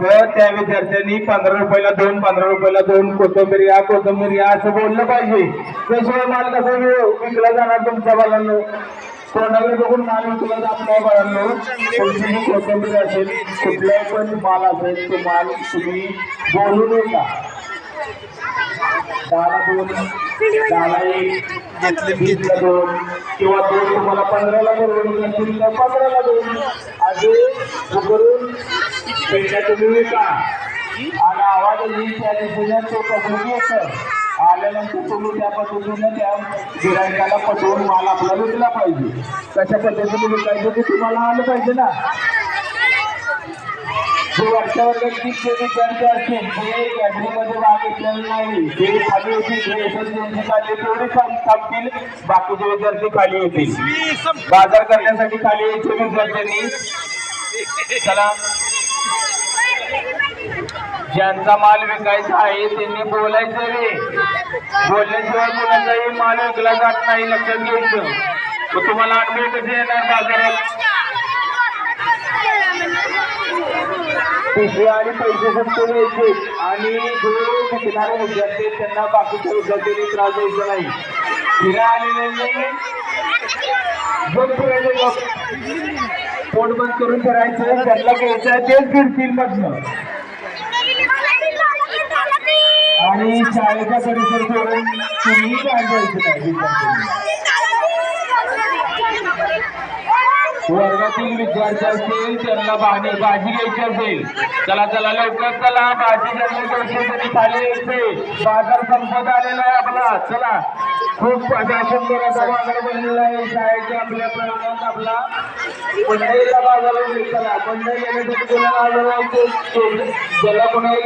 तर त्या विद्यार्थ्यांनी पंधरा रुपयाला दोन पंधरा रुपयाला दोन कोथंबीर या कोथंबीर या असं बोललं पाहिजे. त्याशिवाय माल कसा विकला जाणार तुमच्या बाळांनो? कोणाला बघून माल विकला जात नाही बाळांनो. कोणतीही कोथंबीर असेल कुठलाही पण माल असेल तो माल तुम्ही बोलू नका दहाला दोन दहाला एक दोन किंवा दोन तुम्हाला पंधराला बरोबर असतील पंधराला दोन. असे करून पेंड्या तुम्ही विका आणि आवाज येईल त्या दिशेने तो पकडून येतं आल्यानंतर तुम्ही त्या पद्धतीने त्या गिरायकाला पटवून माल आपला विकला पाहिजे कशा पद्धतीने विकायचं ते तुम्हाला आलं पाहिजे ना जे वरच्या वर्गातील जे विद्यार्थी असतील जे गॅदरीमध्ये भाग घेतलेले नाही जे खाली होतील जे यशस्वी खाली तेवढे थांब- थांबतील बाकीचे विद्यार्थी खाली येतील बाजार करण्यासाठी खाली यायचे विद्यार्थ्यांनी. चला. ज्यांचा माल विकायचा आहे त्यांनी बोलायचं रे. बोलल्याशिवाय कोणाचाही माल विकला जात नाही लक्षात घ्यायचं मग तुम्हाला आठवे कसे येणार बाजारात? पिशवी आणि पैसे फक्त यायचे आणि जो शिकणारे विद्यार्थी त्यांना बाकीच्या विद्यार्थ्यांनी त्रास द्यायचा नाही. फिरा आलेले गप फिरायचे पोट बंद करून करायचं त्यांना घ्यायचं आहे तेच फिरतील मधलं आणि शाळेचा परिसर सोडून तुम्ही काय जायचं नाही विद्यार्थ्यांनी वर्गातील विद्यार्थी असतील त्यांना भाजी भाजी घ्यायची असेल चला चला लवकर चला भाजी ज्यांना घ्यायची तरी खाली यायचे. बाजार संपत आलेला आहे आपला. चला. खूप अशा सुंदर असा बाजार बनलेला आहे. शाळेच्या आपल्या प्रयोगात आपला पंढरीला बाजार चला पंढरी येण्यासाठी कोणाला हजर ज्याला कोणाला